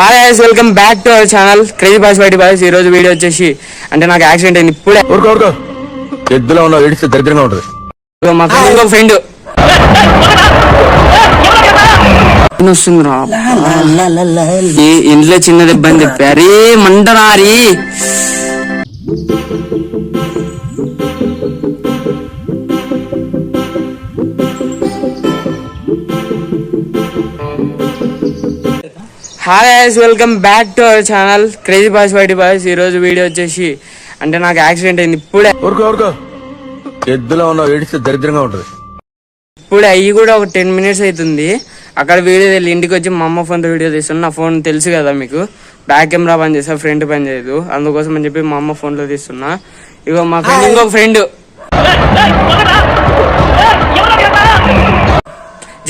Hi guys welcome back to our channel crazy boys బయటి boys ఈ రోజు video వచ్చేసి అంటే నాకు యాక్సిడెంట్ అయింది ఇప్పుడే. ఎద్దులో ఉన్న ఏడిస్తే దరిద్రంగా ఉంటుంది. మా friend ఇంకొక ఫ్రెండ్ వస్తుందిరా ఈ ఇంట్లో చిన్న దెబ్బ అని చెప్పి అరే మంటరారి hi guys welcome back to our channel crazy boys బయటి బాయ్స్ ఈ రోజు వీడియో వచ్చేసి అంటే నాకు యాక్సిడెంట్ అయింది. ఇప్పుడే ఎద్దులో ఉన్న ఏడిస్తే దరిద్రంగా ఉంటుంది. ఇప్పుడు అయ్యి కూడా ఒక టెన్ మినిట్స్ అవుతుంది. అక్కడ వీడియో వెళ్ళి ఇంటికి వచ్చి మా అమ్మ ఫోన్తో వీడియో తీస్తున్నా నా ఫోన్ తెలుసు కదా మీకు. బ్యాక్ కెమెరా పని చేస్తా ఫ్రంట్ పని చేయదు. అందుకోసం అని చెప్పి మా అమ్మ ఫోన్లో తీస్తున్నా. ఇగో మా ఫ్రెండ్ ఇంకొక ఫ్రెండ్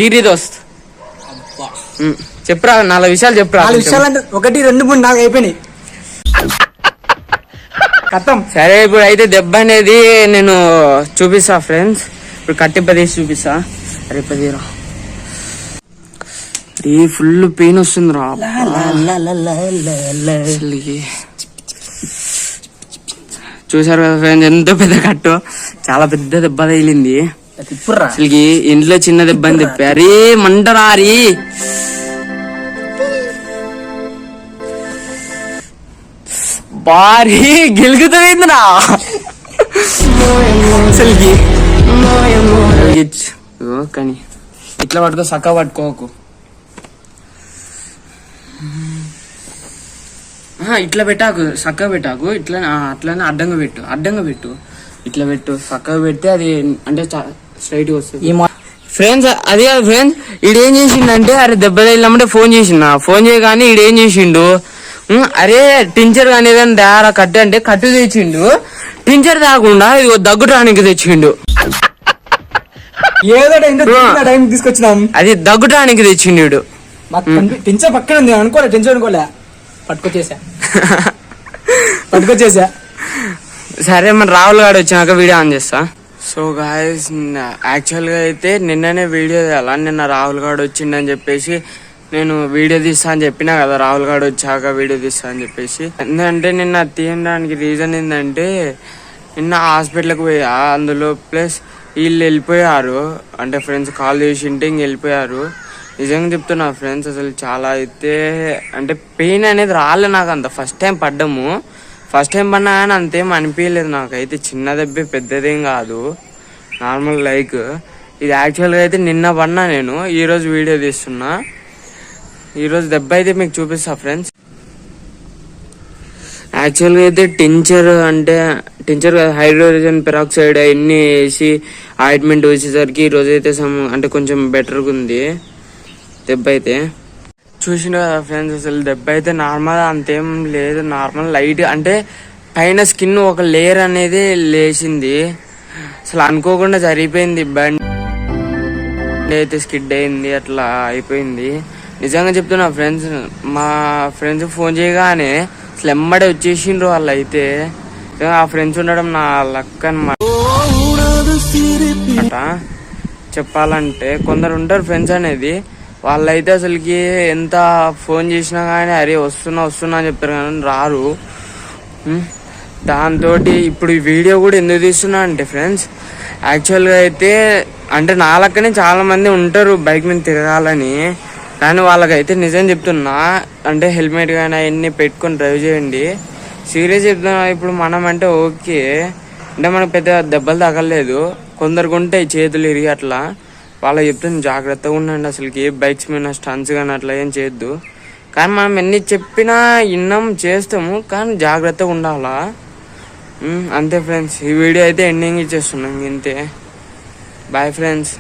జీరీ దోస్త్. చెప్పురా నాలుగు విషయాలు చెప్పురా? నాలుగు. విషయాలు అంటే ఒకటి రెండు మూడు నాలుగు అయిపోయినాయి. కథం సరే ఇప్పుడు అయితే దెబ్బ అనేది నేను చూపిస్తా ఫ్రెండ్స్. ఇప్పుడు కట్టిప్పదీసి చూపిస్తా. అరే పదిరా రే ఫుల్ పెయిన్ వస్తుందిరా. అసలుకి చూసారు కదా ఫ్రెండ్స్ ఎంత పెద్ద కట్టు. చాలా పెద్ద దెబ్బ తగిలింది. అసలుకి ఇంట్లో చిన్న దెబ్బ అని చెప్పి. అరే మంటరారి. భారీ గెలుగుతుందిరా అసలుకి. ఇగో కానీ. ఇట్లా పట్టుకో సక్క పట్టుకోకు. ఆహా, ఇట్లా పెట్టాకు చక్కగా పెట్టాకు. ఇట్లా ఆ, అట్లానే అడ్డంగా పెట్టు అడ్డంగా పెట్టు. ఇట్లా పెట్టు సక్కగా పెడితే అది అంటే స్ట్రైట్ వస్తుంది. ఈ మా- ఫ్రెండ్స్ అదే కాదు ఫ్రెండ్స్ ఈడేం చేసిండంటే అరే దెబ్బ తగిలినప్పుడే ఫోన్ చేసిండు ఫోన్ చేయగానే ఈడేం చేసిండు? అరే టించర్ కానీ ఏదైనా దారా కట్టు అంటే కట్టు తెచ్చిండు. టించర్ తాకుండా ఇదిగో దగ్గుటానికి తెచ్చిండు. ఏదో టైం తీసుకొచ్చినాం. అది దగ్గుటానికి తెచ్చిండు టెన్షన్ పక్కన ఉంది అనుకోలే టెన్షన్ అనుకోలే. పట్టుకొచ్చేసా. పట్టుకొచ్చేసా. సరే మన రాహుల్ గారు వచ్చినాక వీడియో ఆన్ చేస్తా. సో గాయస్ యాక్చువల్గా అయితే నిన్ననే వీడియో తీయాలా నిన్న రాహుల్ గారు వచ్చిండని చెప్పేసి నేను వీడియో తీస్తా అని చెప్పినా కదా రాహుల్ గారు వచ్చాక వీడియో తీస్తా అని చెప్పేసి. ఎందుకంటే నిన్న తీయడానికి రీజన్ ఏంటంటే నిన్న హాస్పిటల్కి పోయా అందులో ప్లస్ వీళ్ళు వెళ్ళిపోయారు. అంటే ఫ్రెండ్స్ కాల్ చేసి ఉంటే ఇంక వెళ్ళిపోయారు. నిజంగా చెప్తున్నా ఫ్రెండ్స్ అసలు చాలా అయితే అంటే పెయిన్ అనేది రాలే నాకు అంత. ఫస్ట్ టైం పడ్డము. ఫస్ట్ టైం పడినా కానీ అంతేం అనిపించలేదు నాకైతే. చిన్న దెబ్బే పెద్దదేం కాదు. నార్మల్ లైక్ ఇది యాక్చువల్గా అయితే నిన్న పడినా నేను. ఈరోజు వీడియో తీస్తున్నా. ఈరోజు దెబ్బ అయితే మీకు చూపిస్తా ఫ్రెండ్స్ యాక్చువల్గా అయితే టించర్ అంటే టించర్ హైడ్రోజన్ పెరాక్సైడ్ అవన్నీ వేసి ఆయింట్మెంట్ వేసేసరికి ఈరోజు అయితే సమ్ అంటే కొంచెం బెటర్గా ఉంది. దెబ్బ అయితే. చూసిన ఫ్రెండ్స్ అసలు దెబ్బ అయితే నార్మల్ అంతేం లేదు నార్మల్ లైట్ అంటే పైన స్కిన్ ఒక లేయర్ అనేది లేచింది. అసలు అనుకోకుండా జరిగిపోయింది బండి అయితే స్కిడ్ అయింది అట్లా అయిపోయింది. నిజంగా చెప్తున్నా ఫ్రెండ్స్ మా ఫ్రెండ్స్ ఫోన్ చేయగానే అసలు ఎమ్మడే వచ్చేసిండ్రు వాళ్ళు అయితే. ఆ ఫ్రెండ్స్ ఉండడం నా లక్ అనమాట చెప్పాలంటే కొందరు ఉంటారు ఫ్రెండ్స్ అనేది. వాళ్ళైతే అసలుకి ఎంత ఫోన్ చేసినా కానీ అరే వస్తున్నా వస్తున్నా అని చెప్పారు కానీ రారు. దాంతో ఇప్పుడు ఈ వీడియో కూడా ఎందుకు తీస్తున్నా అంటే ఫ్రెండ్స్ యాక్చువల్గా అయితే అంటే నా చాలామంది ఉంటారు బైక్ మీద తిరగాలని. కానీ వాళ్ళకైతే నిజం చెప్తున్నా అంటే హెల్మెట్ కానీ అవన్నీ పెట్టుకొని డ్రైవ్ చేయండి. సీరియస్ చెప్తున్నా ఇప్పుడు మనం అంటే ఓకే. అంటే మనకు పెద్ద దెబ్బలు తగలేదు కొందరికి ఉంటాయి చేతులు ఇరిగి అట్లా. వాళ్ళు చెప్తుంది జాగ్రత్తగా ఉండండి అసలుకి. ఏ బైక్స్ మీద స్టన్స్ కానీ అట్లా ఏం చేయొద్దు. కానీ మనం ఎన్ని చెప్పినా ఇన్నం చేస్తాము కానీ జాగ్రత్తగా ఉండాలా? అంతే ఫ్రెండ్స్ ఈ వీడియో అయితే ఎండింగ్ ఇచ్చేస్తున్నాం ఇంతే. Bye friends